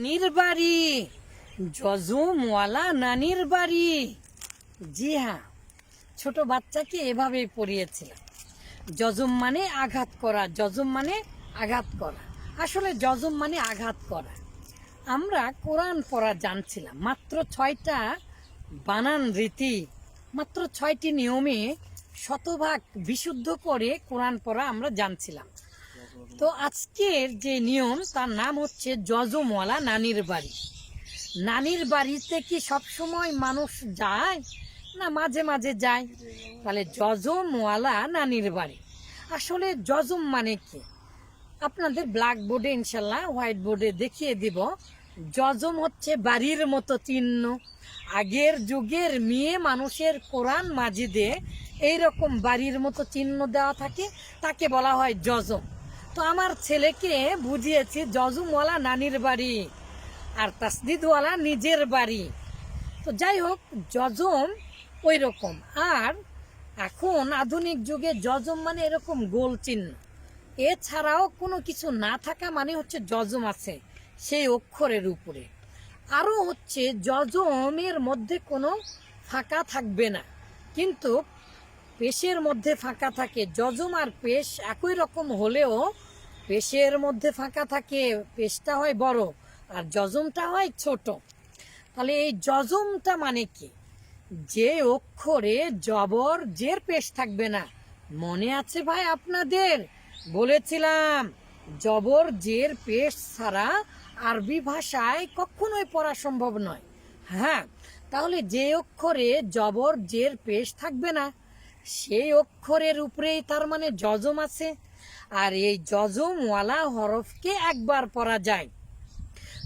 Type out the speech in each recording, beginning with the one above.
নানির বাড়ি। যজমওয়ালা নানির বাড়ি। জি হ্যাঁ ছোট বাচ্চাকে এভাবেই পড়িয়েছিলাম যজম মানে আঘাত করা যজম মানে আঘাত করা। আসলে যজম মানে আঘাত করা। আমরা কোরআন পড়া জানছিলাম, মাত্র ছয়টা বানান রীতি, মাত্র ছয়টি নিয়মে শতভাগ বিশুদ্ধ করে কোরআন পড়া আমরা জানছিলাম। তো আজকের যে নিয়ম, তার নাম হচ্ছে যজমওয়ালা নানির বাড়ি। নানির বাড়িতে কি সবসময় মানুষ যায় না মাঝে মাঝে যায়? তাহলে যজমওয়ালা নানির বাড়ি। আসলে যজম মানে কি? আপনাদের ব্ল্যাক বোর্ডে ইনশাল্লাহ হোয়াইট বোর্ডে দেখিয়ে দিব। যজম হচ্ছে বাড়ির মতো চিহ্ন। আগের যুগের মেয়ে মানুষের কোরআন মাজিদে এইরকম বাড়ির মতো চিহ্ন দেওয়া থাকে, তাকে বলা হয় যজম। তো আমার ছেলেকে বুঝিয়েছি যজমওয়ালা নানির বাড়ি আর তাসদিদওয়ালা নিজের বাড়ি। তো যাই হোক যজম ওই রকম আর এখন আধুনিক যুগে যজম মানে এরকম গোল চিহ্ন। এছাড়াও কোনো কিছু না থাকা মানে হচ্ছে যজম আছে সেই অক্ষরের উপরে। আরও হচ্ছে যজমের মধ্যে কোনো ফাঁকা থাকবে না। কিন্তু পেশের মধ্যে ফাঁকা থাকে। যজম আর পেশ একই রকম হলেও পেশের মধ্যে ফাঁকা থাকে, পেশটা হয় বড় আর যজমটা হয় ছোট। তাহলে এই যজমটা মানে কি? যে অক্ষরে জবর জের পেশ থাকবে না। মনে আছে ভাই আপনাদের? বলেছিলাম, জবর জের পেশ ছাড়া আরবি ভাষায় কখনোই পড়া সম্ভব নয়। হ্যাঁ তাহলে যে অক্ষরে জবর জের পেশ থাকবে না সেই অক্ষরের উপরেই তার মানে যজম আছে। আর এই যজমওয়ালা হরফকে একবার পড়া যায়।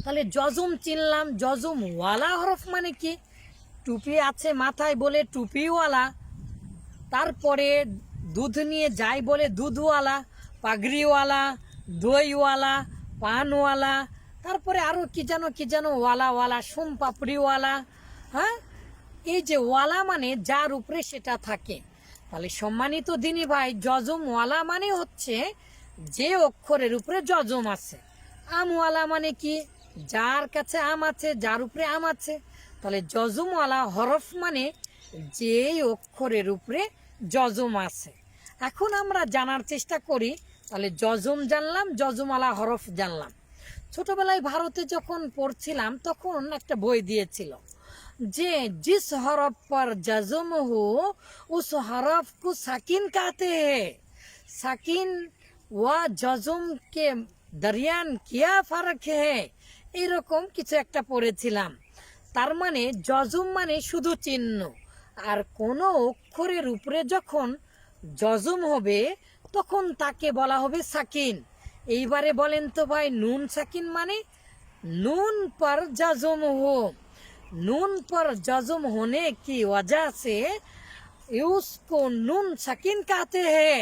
তাহলে যজম চিনলাম যজম ওয়ালা হরফ মানে কি? টুপি আছে মাথায় বলে টুপিওয়ালা, তারপরে দুধ নিয়ে যাই বলে দুধওয়ালা, পাগড়িওয়ালা, দইওয়ালা, পানওয়ালা, তারপরে আরও কি যেন কি যেন ওয়ালা ওয়ালা সোম পাপড়িওয়ালা হ্যাঁ? এই যে ওয়ালা মানে যার উপরে সেটা থাকে। তাহলে সম্মানিত দিনী ভাই যজম ওয়ালা মানে হচ্ছে যে অক্ষরের উপরে জজম আছে। আমওয়ালা মানে কি? যার কাছে আম আছে, যার উপরে আম আছে। তাহলে যজমওয়ালা হরফ মানে যে অক্ষরের উপরে জজম আছে। এখন আমরা জানার চেষ্টা করি, তাহলে জজম জানলাম, যজমওয়ালা হরফ জানলাম। ছোটবেলায় ভারতে যখন পড়ছিলাম, তখন একটা বই দিয়েছিল। যে जिस हरफ पर जज्म हो उस हरफ को साकिन कहते हैं साकिन व जज्म के दरियान क्या फर्क है এরকম কিছু একটা পড়েছিলাম তার মানে যজম মানে শুধু চিহ্ন আর কোনো অক্ষরের উপরে যখন যজম হবে তখন তাকে বলা হবে সাকিন এইবারে বলেন তো ভাই নুন সাকিন মানে নুন पर जज्म हो नून पर जज्म होने की वजह से उसको नून সাকিন कहते हैं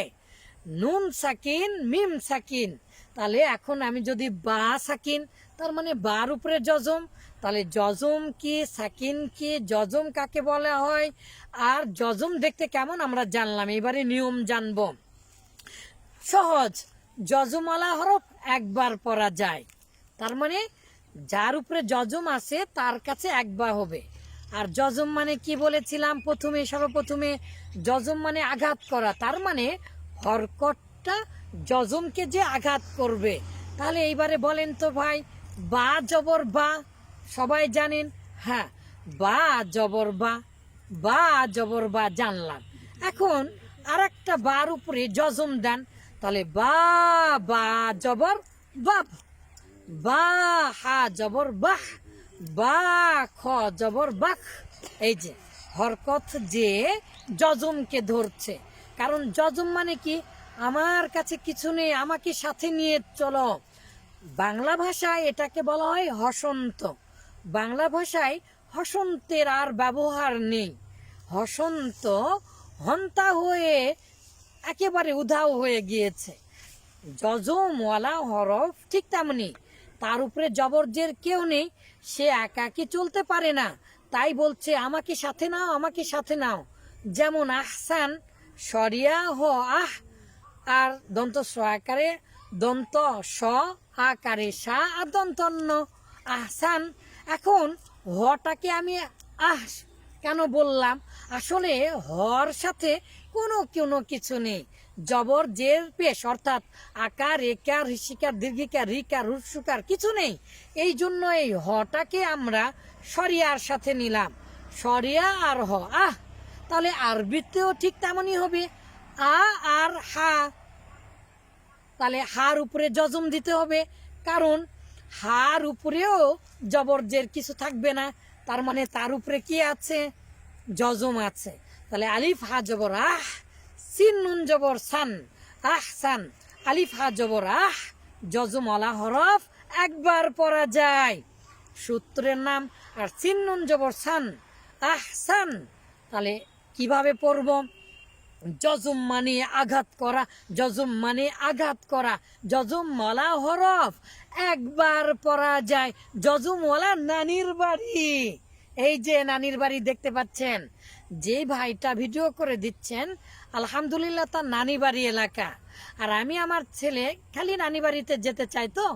নুন সাকিন মিম সাকিন তাহলে এখন আমি যদি বা সাকিন তার মানে বার উপরে যজম তাহলে যজম কি সাকিন কি যজম কাকে বলা হয় আর যজম দেখতে কেমন আমরা জানলাম এবারে নিয়ম জানবো সহজ যজমালা হরফ একবার পড়া যায় তার মানে যার উপরে যজম আছে, তার কাছে একবার হবে। আর যজম মানে কি বলেছিলাম? প্রথমে, সর্বপ্রথমে যজম মানে আঘাত করা। তার মানে হরকটটা যজমকে যে আঘাত করবে। তাহলে এইবারে বলেন তো ভাই, বা জবর বা, সবাই জানেন? হ্যাঁ বা জবর বা বা জবর বা জানলাম। এখন আর একটা বার উপরে যজম দেন। তাহলে বা বা জবর বাব বা হা জবর বাহ বা খ জবর বাখ এই যে, হরকত যে যজমকে ধরছে। কারণ যজম মানে কি? আমার কাছে কিছু নেই, আমাকে সাথে নিয়ে চলো। বাংলা ভাষায় এটাকে বলা হয় হসন্ত। বাংলা ভাষায় হসন্তের আর ব্যবহার নেই। হসন্ত হন্তা হয়ে একেবারে উধাও হয়ে গিয়েছে। যজমওয়ালা হরফ ঠিক তেমনি। তার উপরে জবরজের কেউ নেই, সে একাকি চলতে পারে না। তাই বলছে, আমাকে সাথে নাও, আমাকে সাথে নাও। যেমন আহসান সরিয়া হ, আহ, আর দন্ত স আকারে দন্ত স, আকারে সা, আর দন্তন্য আহসান, এখন হটাকে আমি আহ কেন বললাম? আসলে হর সাথে কোনো কোনো কিছু নেই। জবর জের পেশ, অর্থাৎ আকার, একার, ঋষিকার, দীর্ঘিকার রিকার রুসুকার কিছু নেই। এই জন্য এই হটাকে আমরা সরিয়ার সাথে নিলাম। সরিয়া আর হ। আহ! তাহলে আরবিতেও ঠিক তেমনই হবে। আ আর হা। তাহলে হার উপরে জজম দিতে হবে। কারণ হার উপরেও জবরজের কিছু থাকবে না। তার মানে তার উপরে কি আছে? জজম আছে। তাহলে আলিফ, হা, জবর। আহ! সিন নুন জবর সান আহ সান আলিফ জবর আহ জজম অলা হরফ একবার পড়া যায়। সূত্রের নাম আর সিন নুন জবর সান আহ সান তাহলে কীভাবে পড়ব? জজম মানে আঘাত করা জজম মানে আঘাত করা। জজম মলা হরফ একবার পড়া যায় জজমওয়ালা নানির বাড়ি। এই যে নানির বাড়ি দেখতে পাচ্ছেন, যে ভাইটা ভিডিও করে দিচ্ছেন, আলহামদুলিল্লাহ তার নানি বাড়ি এলাকা। আর আমি আমার ছেলে খালি নানি বাড়িতে যেতে চাই তো।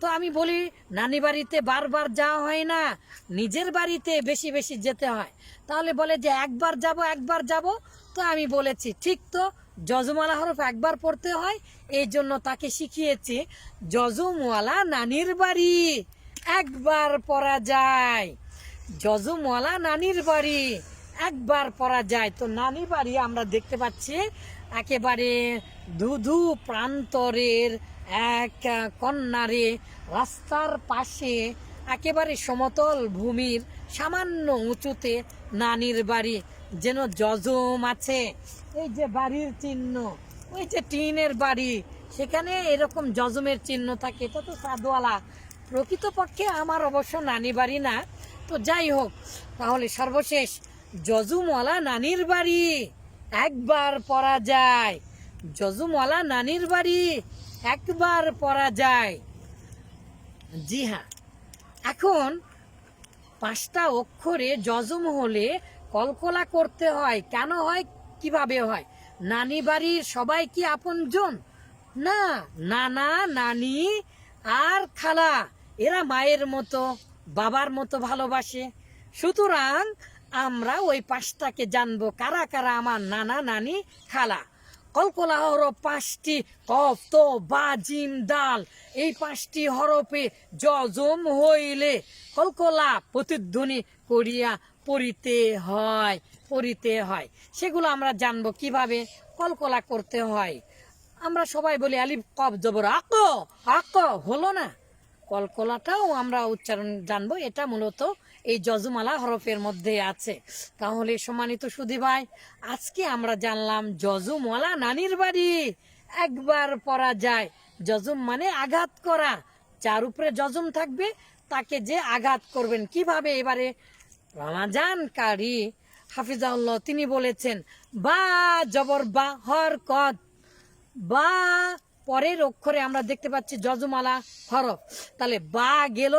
তো আমি বলি, নানি বাড়িতে বারবার যাওয়া হয় না, নিজের বাড়িতে বেশি বেশি যেতে হয়। তাহলে বলে যে একবার যাব একবার যাব। তো আমি বলেছি, ঠিক তো জজমালা হরফ একবার পড়তে হয়, এই জন্য তাকে শিখিয়েছি জজমওয়ালা নানির বাড়ি একবার পড়া যায়। জজমওয়ালা নানির বাড়ি। একবার পড়া যায়। তো নানির বাড়ি আমরা দেখতে পাচ্ছি, একেবারে ধুধু প্রান্তরের এক কন্যারে রাস্তার পাশে একেবারে সমতল ভূমির সামান্য উঁচুতে নানির বাড়ি। যেন জজম আছে। এই যে বাড়ির চিহ্ন, ওই যে টিনের বাড়ি। সেখানে এরকম জজমের চিহ্ন থাকে। এটা তো সাদওয়ালা প্রকৃতপক্ষে আমার অবশ্য নানি বাড়ি না। তো যাই হোক, তাহলে সর্বশেষ জজুমওয়ালা নানির বাড়ি একবার পরা যায়। জজুমওয়ালা নানির বাড়ি একবার পরা যায়। জি হ্যাঁ এখন পাঁচটা অক্ষরে জজম হলে কলকলা করতে হয়। কেন হয়? কীভাবে হয়? নানি বাড়ির সবাই কি আপনজন? না, নানা, নানি আর খালা, এরা মায়ের মতো। বাবার মতো ভালোবাসে। সুতরাং আমরা ওই পাঁচটাকে জানব, কারা কারা আমার নানা নানি খালা। কলকলা হরফ পাঁচটি, কফ, তো, বা, জিম দাল এই পাঁচটি হরফে জজম হইলে কলকলা প্রতিধ্বনি করিয়া পড়িতে হয় পড়িতে হয়। সেগুলো আমরা জানব কীভাবে? কলকলা করতে হয়। আমরা সবাই বলি আলিফ, কফ, জবর। আক আক হলো না। কলকলাটাও আমরা উচ্চারণ জানব। এটা মূলত এই যজমালা হরফের মধ্যে আছে। তাহলে সম্মানিত সুধী ভাই, আজকে আমরা জানলাম যজুমওয়ালা নানির বাড়ি। একবার পরা যায়, যজুম মানে আঘাত করা। যার উপরে যজুম থাকবে, তাকে যে আঘাত করবেন কীভাবে? এবারে রমাজানকারী হাফিজাউল্লাহ তিনি বলেছেন, বা জবর বা হর কদ বা পরের অক্ষরে আমরা দেখতে পাচ্ছি যজমালা হরফ। তাহলে বা গেল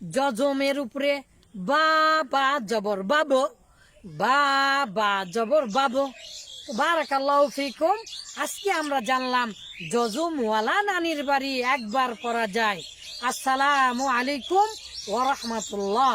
যজমের উপরে, বা বা, জবর, বাব। বা বা, জবর, বাব। বারাকাল্লাহ ফিকুম। আজকে আমরা জানলাম যজমওয়ালা নানির বাড়ি একবার করা যায়। আসসালামু আলাইকুম ওরহমতুল্লাহ